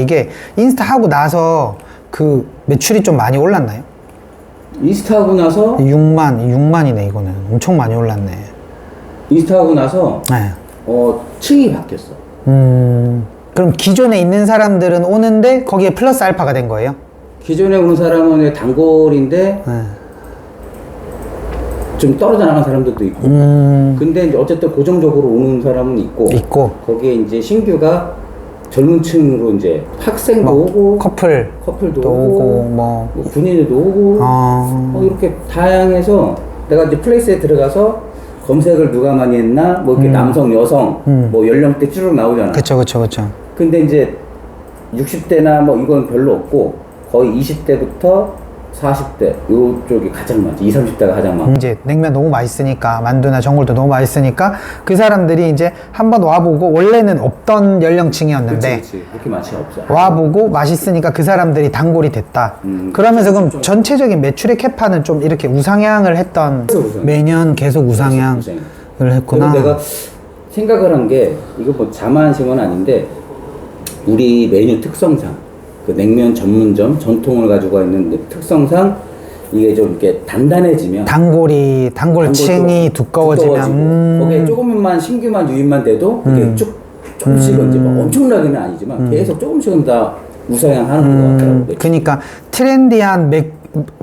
이게 인스타 하고 나서 그 매출이 좀 많이 올랐나요? 인스타 하고 나서 6만, 6만이네 이거는 엄청 많이 올랐네. 인스타 하고 나서 네. 어 층이 바뀌었어. 음, 그럼 기존에 있는 사람들은 오는데 거기에 플러스 알파가 된 거예요? 기존에 오는 사람은 단골인데 네. 좀 떨어져 나간 사람들도 있고. 음, 근데 이제 어쨌든 고정적으로 오는 사람은 있고. 있고 거기에 이제 신규가 젊은 층으로 이제 학생도 뭐, 오고 커플 커플도 또 오고, 오고 뭐 뭐 군인들도 오고 어, 뭐 이렇게 다양해서 내가 이제 플레이스에 들어가서 검색을 누가 많이 했나 뭐 이렇게 남성 여성 음. 뭐 연령대 쭉 나오잖아. 그쵸 그쵸 그쵸. 근데 이제 60대나 뭐 이건 별로 없고 거의 20대부터 40대 요쪽이 가장 많지. 20, 30대가 가장 많아. 이제 냉면 너무 맛있으니까 만두나 전골도 너무 맛있으니까 그 사람들이 이제 한번 와보고 원래는 없던 연령층이었는데 그치. 그렇게 많이 없어. 와보고 맛있으니까 그 사람들이 단골이 됐다. 음. 그러면서 그럼 전체적인 매출의 캐파는 좀 이렇게 우상향을 했던 계속 우상향. 매년 계속 우상향을 우상향. 했구나. 내가 생각을 한 게 이거 뭐 자만심은 아닌데 우리 메뉴 특성상 그 냉면 전문점 전통을 가지고 있는 특성상 이게 좀 이렇게 단단해지면 단골이 단골층이 두꺼워지면. 두꺼워지고 음, 거기에 조금만 신규만 유입만 돼도 이게 쭉 조금씩은 이제 뭐 엄청나게는 아니지만 계속 조금씩은 다 우상향하는 것 같더라고요. 그러니까 트렌디한 맥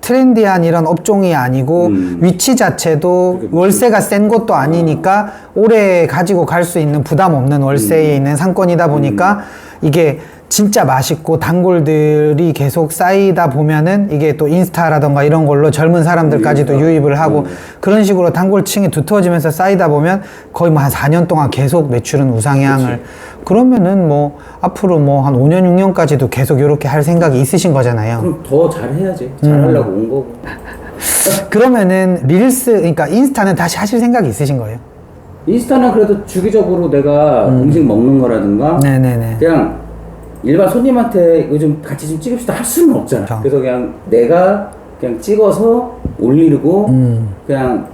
트렌디한 이런 업종이 아니고 음. 위치 자체도 월세가 센 곳도 아니니까 오래 가지고 갈 수 있는 부담 없는 월세에 있는 상권이다 보니까 이게 진짜 맛있고 단골들이 계속 쌓이다 보면은 이게 또 인스타라던가 이런 걸로 젊은 사람들까지도 유입을 유입을 하고 그런 식으로 단골층이 두터워지면서 쌓이다 보면 거의 뭐 한 4년 동안 계속 매출은 우상향을 그러면은뭐 앞으로 뭐 한 5년 6년까지도 계속 이렇게 할 생각이 있으신 거잖아요. 그럼 더 잘해야지. 음. 잘하려고 온 거고. 그러면은 릴스 그러니까 인스타는 다시 하실 생각이 있으신 거예요? 인스타는 그래도 주기적으로 내가 음. 식 먹는 거라든가 네네네. 그냥 일반 손님한테 이거 좀 같이 좀 찍읍시다 할 수는 없잖아. 그렇죠. 그래서 그냥 내가 그냥 찍어서 올리고 음. 그냥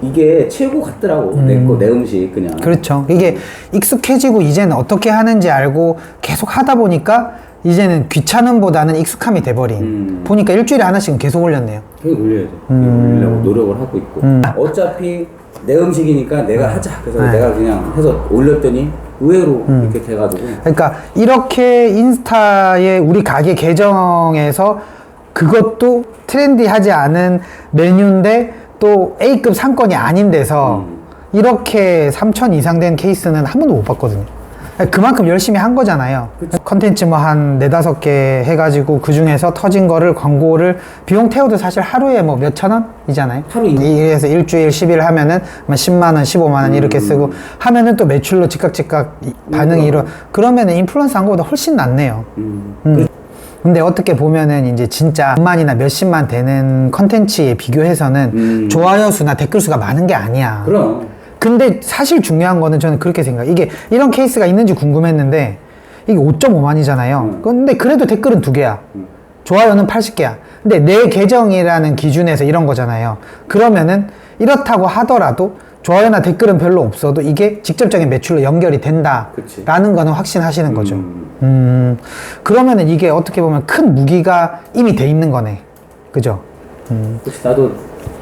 이게 최고 같더라고. 내 거, 내 음식 그냥. 그렇죠. 이게 익숙해지고 이제는 어떻게 하는지 알고 계속 하다 보니까 이제는 귀찮음보다는 익숙함이 돼버린. 음. 보니까 일주일에 하나씩은 계속 올렸네요. 계속 올려야지. 음. 올리려고 노력을 하고 있고. 어차피 내 음식이니까 내가 하자. 그래서 네. 내가 그냥 해서 올렸더니 의외로 음. 이렇게 돼가지고. 그러니까 이렇게 인스타에 우리 가게 계정에서 그것도 트렌디하지 않은 메뉴인데 또 A급 상권이 아닌 데서 음. 이렇게 3천 이상 된 케이스는 한 번도 못 봤거든요. 그만큼 열심히 한 거잖아요. 컨텐츠 뭐 한 네다섯 개 해가지고 그 중에서 터진 거를 광고를 비용 태워도 사실 하루에 뭐 몇천 원이잖아요. 하루 이- 이래서 일주일 10일 하면은 뭐 10만 원, 15만 원 이렇게 쓰고 하면은 또 매출로 즉각 즉각 이- 반응이 일어. 그러면은 인플루언서 한 거보다 훨씬 낫네요. 음. 음. 근데 어떻게 보면은 이제 진짜 만이나 몇십만 되는 컨텐츠에 비교해서는 음. 좋아요 수나 댓글 수가 많은 게 아니야. 그럼. 근데 사실 중요한 거는 저는 그렇게 생각해요. 이게 이런 케이스가 있는지 궁금했는데 이게 5.5만이잖아요. 음. 근데 그래도 댓글은 두 개야. 좋아요는 80개야. 근데 내 계정이라는 기준에서 이런 거잖아요. 그러면은 이렇다고 하더라도 좋아요나 댓글은 별로 없어도 이게 직접적인 매출로 연결이. 된다라는 거는 확신하시는 거죠. 음. 음, 그러면은 이게 어떻게 보면 큰 무기가 이미 돼 있는 거네. 그죠? 그치, 나도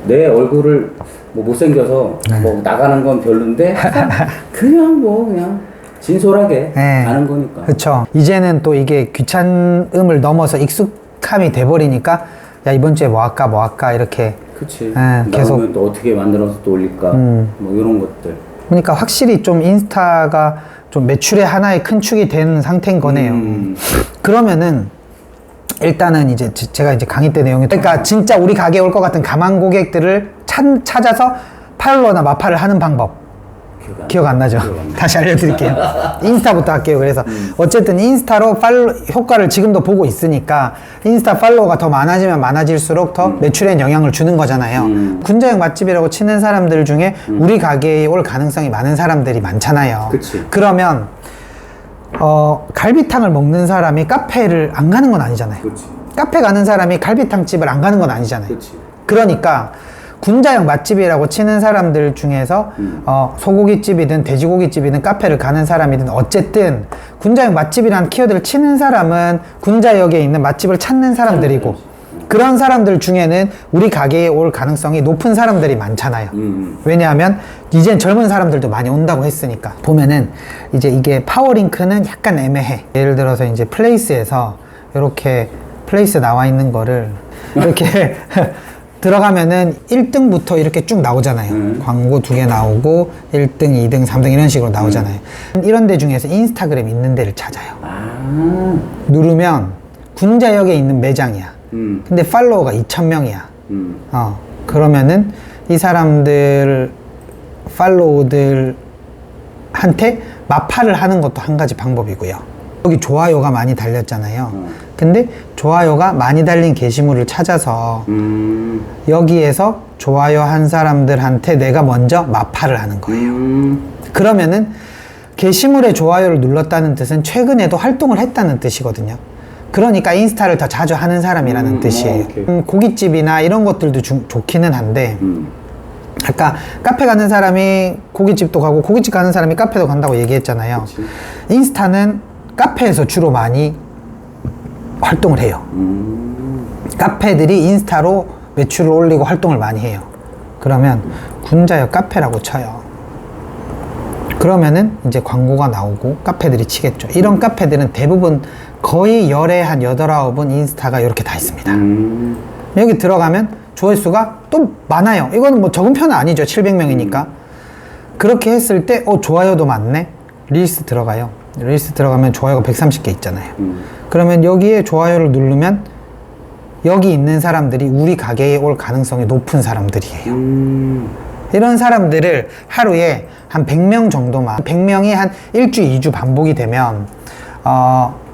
내 얼굴을 뭐 못생겨서 네. 뭐 나가는 건 별론데 그냥 뭐 그냥 진솔하게 네. 가는 거니까. 그렇죠. 이제는 또 이게 귀찮음을 넘어서 익숙함이 돼버리니까 야 이번 주에 뭐 할까 뭐 할까 이렇게 그치. 네, 계속. 나오면 또 어떻게 만들어서 또 올릴까. 음. 뭐 이런 것들. 그러니까 확실히 좀 인스타가 좀 매출의 하나의 큰 축이 된 상태인 거네요. 음. 그러면은 일단은 이제 제- 제가 이제 강의 때 내용이 그러니까 진짜 우리 가게에 올 것 같은 가망 고객들을 찾, 찾아서 팔로워나 마파를 하는 방법 기억 안 나죠? 다시 알려드릴게요. 인스타부터 할게요. 그래서 음. 어쨌든 인스타로 팔로 효과를 지금도 보고 있으니까 인스타 팔로워가 더 많아지면 많아질수록 더 매출에 영향을 주는 거잖아요. 음. 군자형 맛집이라고 치는 사람들 중에 우리 가게에 올 가능성이 많은 사람들이 많잖아요. 그치. 그러면 어, 갈비탕을 먹는 사람이 카페를 안 가는 건 아니잖아요. 그치. 카페 가는 사람이 갈비탕 집을 안 가는 건 아니잖아요. 그치. 그러니까 군자역 맛집이라고 치는 사람들 중에서 어, 소고기집이든 돼지고기집이든 카페를 가는 사람이든 어쨌든 군자역 맛집이라는 키워드를 치는 사람은 군자역에 있는 맛집을 찾는 사람들이고 그런 사람들 중에는 우리 가게에 올 가능성이 높은 사람들이 많잖아요. 음. 왜냐하면 이젠 젊은 사람들도 많이 온다고 했으니까 보면은 이제 이게 파워링크는 약간 애매해 예를 들어서 이제 플레이스에서 이렇게 플레이스 나와 있는 거를 이렇게 들어가면은 1등부터 이렇게 쭉 나오잖아요 음. 광고 두 개 나오고 1등 2등 3등 이런 식으로 나오잖아요 이런 데 중에서 인스타그램 있는 데를 찾아요 아. 누르면 군자역에 있는 매장이야 음. 근데 팔로워가 2,000명이야 음. 어, 그러면은 이 사람들 팔로우들 한테 마파를 하는 것도 한 가지 방법이고요. 여기 좋아요가 많이 달렸잖아요. 음. 근데 좋아요가 많이 달린 게시물을 찾아서 음. 여기에서 좋아요 한 사람들한테 내가 먼저 마파를 하는 거예요. 음. 그러면은 게시물에 좋아요를 눌렀다는 뜻은 최근에도 활동을 했다는 뜻이거든요. 그러니까 인스타를 더 자주 하는 사람이라는 음, 뜻이에요. 어, 오케이. 음, 고깃집이나 이런 것들도 주- 좋기는 한데 음. 아까 카페 가는 사람이 고깃집도 가고 고깃집 가는 사람이 카페도 간다고 얘기했잖아요. 그치. 인스타는 카페에서 주로 많이 활동을 해요. 음. 카페들이 인스타로 매출을 올리고 활동을 많이 해요. 그러면 군자역 카페라고 쳐요. 그러면은 이제 광고가 나오고 카페들이 치겠죠. 이런 카페들은 대부분 거의 열에 한 여덟 아홉은 인스타가 이렇게 다 있습니다. 음. 여기 들어가면 조회수가 또 많아요. 이거는 뭐 적은 편은 아니죠. 700명이니까. 그렇게 했을 때, 어, 좋아요도 많네? 릴스 들어가요. 릴스 들어가면 좋아요가 130개 있잖아요. 음. 그러면 여기에 좋아요를 누르면 여기 있는 사람들이 우리 가게에 올 가능성이 높은 사람들이에요. 음. 이런 사람들을 하루에 한 100명 정도만, 100명이 한 일주, 이주 반복이 되면, 어,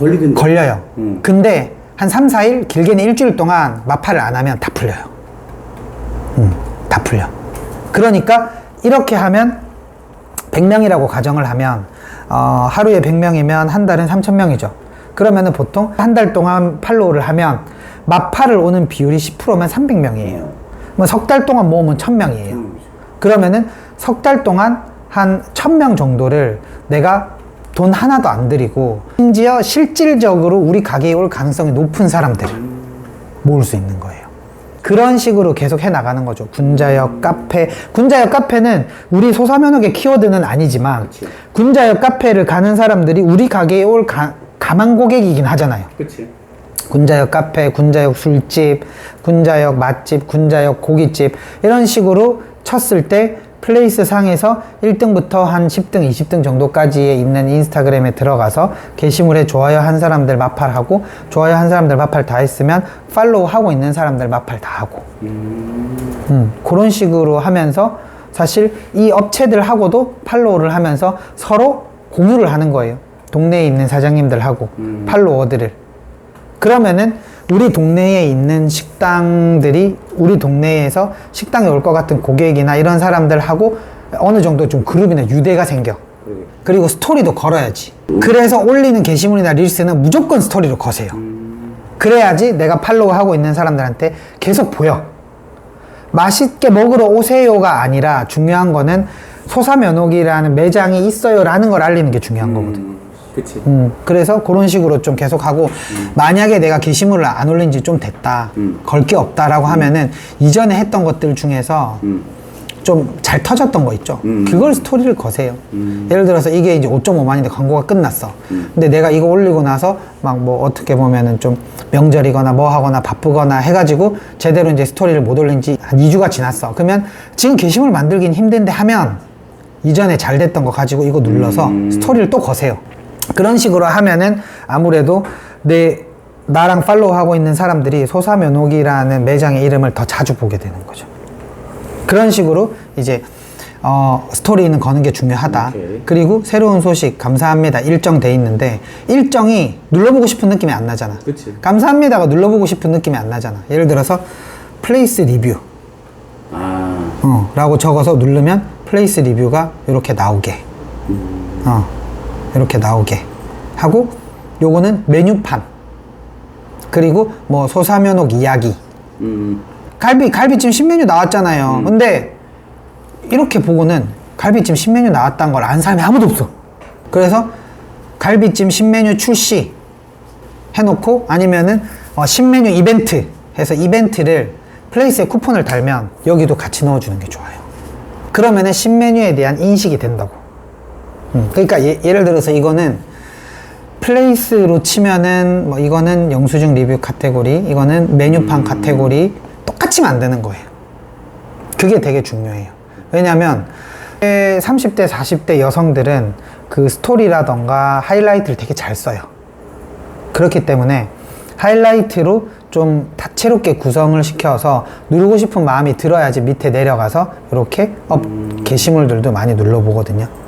걸리던데. 걸려요. 음. 근데 한 3, 4일, 길게는 일주일 동안 마파를 안 하면 다 풀려요. 음, 다 풀려. 그러니까 이렇게 하면 100명이라고 가정을 하면 어, 하루에 100명이면 한 달은 3,000명이죠. 그러면은 보통 한 달 동안 팔로우를 하면 마파를 오는 비율이 10%면 300명이에요. 뭐 석 달 동안 모으면 1000명이에요. 음. 그러면은 석 달 동안 한 1000명 정도를 내가 돈 하나도 안 들이고 심지어 실질적으로 우리 가게에 올 가능성이 높은 사람들을 모을 수 있는 거예요. 그런 식으로 계속 해 나가는 거죠. 군자역 카페. 군자역 카페는 우리 소사면역의 키워드는 아니지만 그치. 군자역 카페를 가는 사람들이 우리 가게에 올 가, 가만 고객이긴 하잖아요. 그치. 군자역 카페, 군자역 술집, 군자역 맛집, 군자역 고깃집 이런 식으로 쳤을 때 플레이스 상에서 1등부터 한 10등, 20등 정도까지에 있는 인스타그램에 들어가서 게시물에 좋아요 한 사람들 마팔 하고 좋아요 한 사람들 마팔 다 했으면 팔로우 하고 있는 사람들 마팔 다 하고 음, 그런 식으로 하면서 사실 이 업체들하고도 팔로우를 하면서 서로 공유를 하는 거예요. 동네에 있는 사장님들하고 팔로워들을. 그러면은 우리 동네에 있는 식당들이 우리 동네에서 식당에 올 것 같은 고객이나 이런 사람들하고 어느 정도 좀 그룹이나 유대가 생겨. 그리고 스토리도 걸어야지. 그래서 올리는 게시물이나 릴스는 무조건 스토리로 거세요. 그래야지 내가 팔로우 하고 있는 사람들한테 계속 보여. 맛있게 먹으러 오세요가 아니라 중요한 거는 소사면옥이라는 매장이 있어요라는 걸 알리는 게 중요한 거거든. 음. 그치. 음, 그래서 그런 식으로 좀 계속 하고, 만약에 내가 게시물을 안 올린 지 좀 됐다, 음. 걸 게 없다라고 하면은, 이전에 했던 것들 중에서 음. 좀 잘 터졌던 거 있죠. 음. 그걸 스토리를 거세요. 음. 예를 들어서 이게 이제 5.5만인데 광고가 끝났어. 근데 내가 이거 올리고 나서 막 뭐 어떻게 보면은 좀 명절이거나 뭐 하거나 바쁘거나 해가지고 제대로 이제 스토리를 못 올린 지 한 2주가 지났어. 그러면 지금 게시물 만들긴 힘든데 하면 이전에 잘 됐던 거 가지고 이거 눌러서 음. 스토리를 또 거세요. 그런 식으로 하면은 아무래도 내 나랑 팔로우 하고 있는 사람들이 소사면옥이라는 매장의 이름을 더 자주 보게 되는 거죠. 그런 식으로 이제 어, 스토리는 거는 게 중요하다. 오케이. 그리고 새로운 소식 감사합니다 일정 돼 있는데 일정이 눌러보고 싶은 느낌이 안 나잖아. 그치. 감사합니다가 눌러보고 싶은 느낌이 안 나잖아. 예를 들어서 플레이스 리뷰 아. 어, 라고 적어서 누르면 플레이스 리뷰가 이렇게 나오게 어, 이렇게 나오게 하고 요거는 메뉴판 그리고 뭐 소사면옥 이야기 음. 갈비 갈비찜 신메뉴 나왔잖아요. 근데 이렇게 보고는 갈비찜 신메뉴 나왔다는 걸 안 사람이 아무도 없어. 그래서 갈비찜 신메뉴 출시 해놓고 아니면은 어, 신메뉴 이벤트 해서 이벤트를 플레이스에 쿠폰을 달면 여기도 같이 넣어주는 게 좋아요. 그러면은 신메뉴에 대한 인식이 된다고. 음, 그러니까 예, 예를 들어서 이거는 플레이스로 치면은 뭐 이거는 영수증 리뷰 카테고리, 이거는 메뉴판 카테고리 똑같이 만드는 거예요. 그게 되게 중요해요. 왜냐면 30대, 40대 여성들은 그 스토리라던가 하이라이트를 되게 잘 써요. 그렇기 때문에 하이라이트로 좀 다채롭게 구성을 시켜서 누르고 싶은 마음이 들어야지 밑에 내려가서 이렇게 업 게시물들도 많이 눌러보거든요.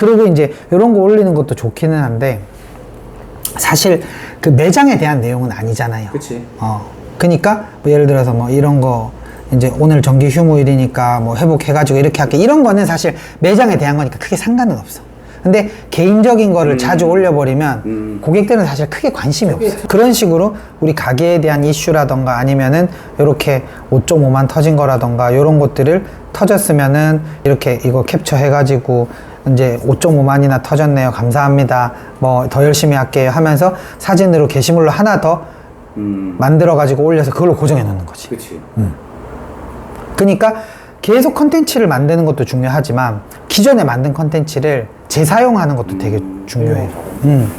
음. 그리고 이제 이런 거 올리는 것도 좋기는 한데 사실 그 매장에 대한 내용은 아니잖아요. 그치. 어. 그니까 뭐 예를 들어서 뭐 이런 거 이제 오늘 정기 휴무일이니까 뭐 회복해가지고 이렇게 할게 이런 거는 사실 매장에 대한 거니까 크게 상관은 없어. 근데 개인적인 거를 자주 올려버리면 음. 고객들은 사실 크게 관심이 없어. 그런 식으로 우리 가게에 대한 이슈라던가 아니면은 이렇게 5.5만 터진 거라던가 이런 것들을 터졌으면은 이렇게 이거 캡처해가지고 이제 5.5만이나 터졌네요. 감사합니다. 뭐 더 열심히 할게요 하면서 사진으로 게시물로 하나 더 음. 만들어 가지고 올려서 그걸로 고정해 놓는 거지. 그치. 그러니까 계속 컨텐츠를 만드는 것도 중요하지만 기존에 만든 컨텐츠를 재사용하는 것도 되게 중요해요. 음.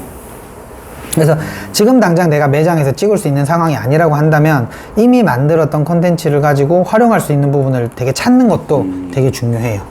그래서 지금 당장 내가 매장에서 찍을 수 있는 상황이 아니라고 한다면 이미 만들었던 컨텐츠를 가지고 활용할 수 있는 부분을 되게 찾는 것도 되게 중요해요.